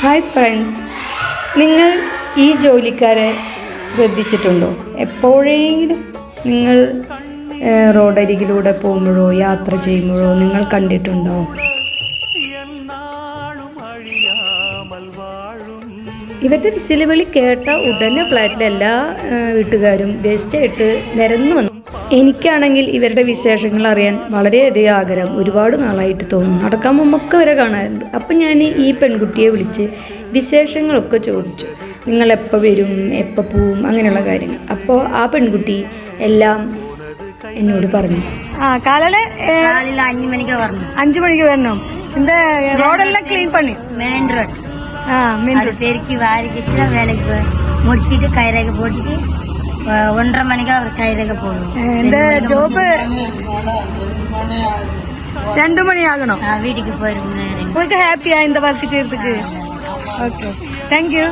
Hi friends നിങ്ങൾ ഈ ജോലിക്കാരെ ശ്രദ്ധിച്ചിട്ടുണ്ടോ? എപ്പോഴെങ്കിലും നിങ്ങൾ റോഡരികിലൂടെ പോകുമ്പോഴോ യാത്ര ചെയ്യുമ്പോഴോ നിങ്ങൾ കണ്ടിട്ടുണ്ടോ? ഇവരുടെ വിസിലുവിളി കേട്ട ഉടനെ ഫ്ലാറ്റിലെ എല്ലാ വീട്ടുകാരും വേസ്റ്റായിട്ട് നിരന്നു വന്നു. എനിക്കാണെങ്കിൽ ഇവരുടെ വിശേഷങ്ങൾ അറിയാൻ വളരെയധികം ആഗ്രഹം ഒരുപാട് നാളായിട്ട് തോന്നും നടക്കാൻ മുമ്പൊക്കെ വരെ കാണാറുണ്ട് അപ്പം ഞാൻ ഈ പെൺകുട്ടിയെ വിളിച്ച് വിശേഷങ്ങളൊക്കെ ചോദിച്ചു നിങ്ങൾ എപ്പോൾ വരും എപ്പോൾ പോവും അങ്ങനെയുള്ള കാര്യങ്ങൾ അപ്പോൾ ആ പെൺകുട്ടി എല്ലാം എന്നോട് പറഞ്ഞു ആ കാലയില് காலையில அஞ்சு மணிக்கு வரணும் அஞ்சு மணிக்கு வரணும் இந்த ரோடெல்லாம் க்ளீன் பண்ணி மெயின் ரோட் ஆ மெயின் அது பெருக்கி வாரிக்கிச்சுனா வேலைக்கு போய் முடிச்சிட்டு கைரேகை போட்டுட்டு அஹ், ஒன்றரை மணிக்கு அவர் கைதுக்கு போகணும். இந்த ஜோபு ரெண்டு மணி ஆகணும். வீட்டுக்கு போயிருக்கேன் உங்களுக்கு ஹாப்பியா இந்த ஒர்க் செய்யறதுக்கு? ஓகே தேங்க்யூ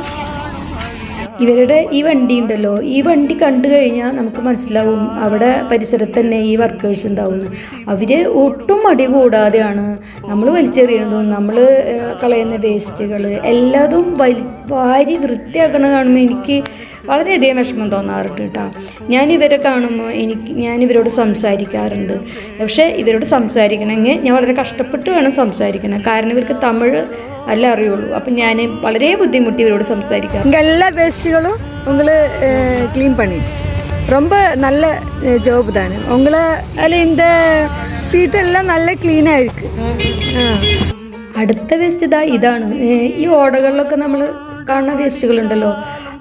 ഇവരുടെ ഈ വണ്ടി ഉണ്ടല്ലോ ഈ വണ്ടി കണ്ടു കഴിഞ്ഞാൽ നമുക്ക് മനസ്സിലാവും അവിടെ പരിസരത്ത് തന്നെ ഈ വർക്കേഴ്സ് ഉണ്ടാവുന്നു. അവർ ഒട്ടും മടി കൂടാതെയാണ് നമ്മൾ വലിച്ചെറിയുന്നതും. നമ്മൾ കളയുന്ന വേസ്റ്റുകൾ എല്ലാതും വലി വാരി വൃത്തിയാക്കണ കാണുമ്പോൾ എനിക്ക് വളരെയധികം വിഷമം തോന്നാറുണ്ട് കേട്ടോ. ഞാൻ ഇവരെ കാണുമ്പോൾ എനിക്ക് ഞാൻ ഇവരോട് സംസാരിക്കാറുണ്ട്. പക്ഷേ ഇവരോട് സംസാരിക്കണമെങ്കിൽ ഞാൻ വളരെ കഷ്ടപ്പെട്ട് വേണം സംസാരിക്കണം. കാരണം ഇവർക്ക് തമിഴ് അല്ല അറിയുള്ളൂ അപ്പം ഞാൻ വളരെ ബുദ്ധിമുട്ടി ഇവരോട് സംസാരിക്കാം இங்க எல்லா வேஸ்ட்டுகளும் உங்களை க்ளீன் பண்ணி ரொம்ப நல்ல ஜோப் தானே உங்களை அதில் இந்த ஷீட் எல்லாம் நல்ல க்ளீனாக இருக்கு ஆ അടുത്ത വേസ്റ്റ് ഇതാ ഇതാണ് ഏഹ് ഈ ഓടകളിലൊക്കെ നമ്മൾ കാണുന്ന വേസ്റ്റുകളുണ്ടല്ലോ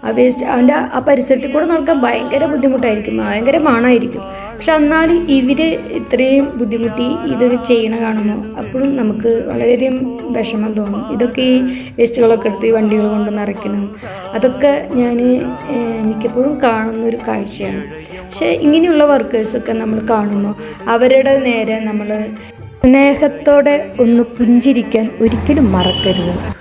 ആ വേസ്റ്റ് അവന്റെ ആ പരിസരത്തിൽ കൂടെ നടക്കാൻ ഭയങ്കര ബുദ്ധിമുട്ടായിരിക്കും. ഭയങ്കര മണമായിരിക്കും പക്ഷെ എന്നാലും ഇവർ ഇത്രയും ബുദ്ധിമുട്ടി ഇത് ചെയ്യണ കാണുമ്പോൾ അപ്പോഴും നമുക്ക് വളരെയധികം വിഷമം തോന്നും. ഇതൊക്കെ ഈ വേസ്റ്റുകളൊക്കെ എടുത്ത് ഈ വണ്ടികൾ കൊണ്ട് നിറയ്ക്കണം. അതൊക്കെ ഞാൻ മിക്കപ്പോഴും കാണുന്ന ഒരു കാഴ്ചയാണ്. പക്ഷേ ഇങ്ങനെയുള്ള വർക്കേഴ്സൊക്കെ നമ്മൾ കാണുമ്പോൾ അവരുടെ നേരെ നമ്മൾ സ്നേഹത്തോടെ ഒന്ന് പുഞ്ചിരിക്കാൻ ഒരിക്കലും മറക്കരുത്.